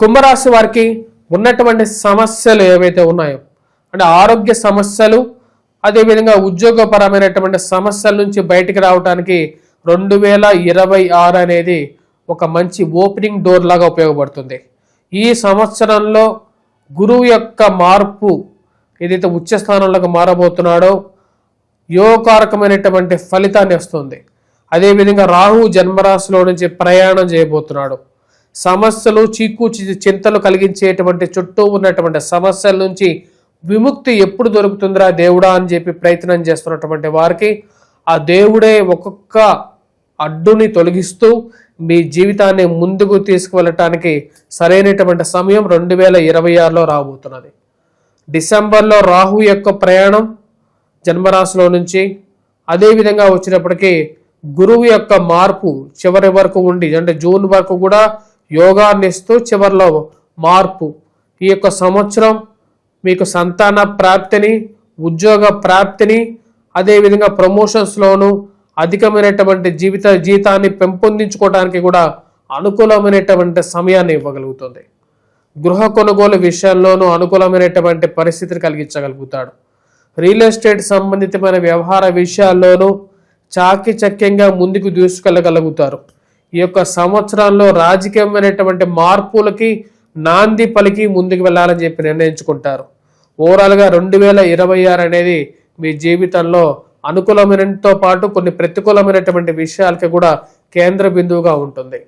కుంభరాశి వారికి ఉన్నటువంటి సమస్యలు ఏవైతే ఉన్నాయో అంటే ఆరోగ్య సమస్యలు అదేవిధంగా ఉద్యోగపరమైనటువంటి సమస్యల నుంచి బయటికి రావడానికి రెండు వేల ఇరవై ఆరు అనేది ఒక మంచి ఓపెనింగ్ డోర్ లాగా ఉపయోగపడుతుంది. ఈ సంవత్సరంలో గురువు యొక్క మార్పు ఏదైతే ఉచ్చ స్థానంలోకి మారబోతున్నాడో యోగకారకమైనటువంటి ఫలితాన్ని వస్తుంది అదేవిధంగా రాహు జన్మరాశిలో నుంచి ప్రయాణం చేయబోతున్నాడు. సమస్యలు చీకు చి- చింతలు కలిగించేటువంటి చుట్టూ ఉన్నటువంటి సమస్యల నుంచి విముక్తి ఎప్పుడు దొరుకుతుందిరా దేవుడా అని చెప్పి ప్రయత్నం చేస్తున్నటువంటి వారికి ఆ దేవుడే ఒక్కొక్క అడ్డుని తొలగిస్తూ మీ జీవితాన్ని ముందుకు తీసుకువెళ్ళటానికి సరైనటువంటి సమయం రెండు వేల ఇరవై ఆరులో రాబోతున్నది. డిసెంబర్లో రాహు యొక్క ప్రయాణం జన్మరాశిలో నుంచి అదేవిధంగా వచ్చినప్పటికీ గురువు యొక్క మార్పు చివరి వరకు ఉండి అంటే జూన్ వరకు కూడా యోగాన్ని ఇస్తూ చివరిలో మార్పు. ఈ యొక్క సంవత్సరం మీకు సంతాన ప్రాప్తిని ఉద్యోగ ప్రాప్తిని అదేవిధంగా ప్రమోషన్స్లోను అధికమైనటువంటి జీవిత జీతాన్ని పెంపొందించుకోవడానికి కూడా అనుకూలమైనటువంటి సమయాన్ని ఇవ్వగలుగుతుంది. గృహ కొనుగోలు విషయంలోనూ అనుకూలమైనటువంటి పరిస్థితిని కలిగించగలుగుతాడు. రియల్ ఎస్టేట్ సంబంధితమైన వ్యవహార విషయాల్లోనూ చాకిచక్యంగా ముందుకు దూసుకెళ్ళగలుగుతారు. ఈ యొక్క సంవత్సరంలో రాజకీయమైనటువంటి మార్పులకి నాంది పలికి ముందుకు వెళ్ళాలని చెప్పి నిర్ణయించుకుంటారు. ఓవరాల్గా రెండు వేల ఇరవై ఆరు అనేది మీ జీవితంలో అనుకూలమైనతో పాటు కొన్ని ప్రతికూలమైనటువంటి విషయాలకి కూడా కేంద్ర బిందువుగా ఉంటుంది.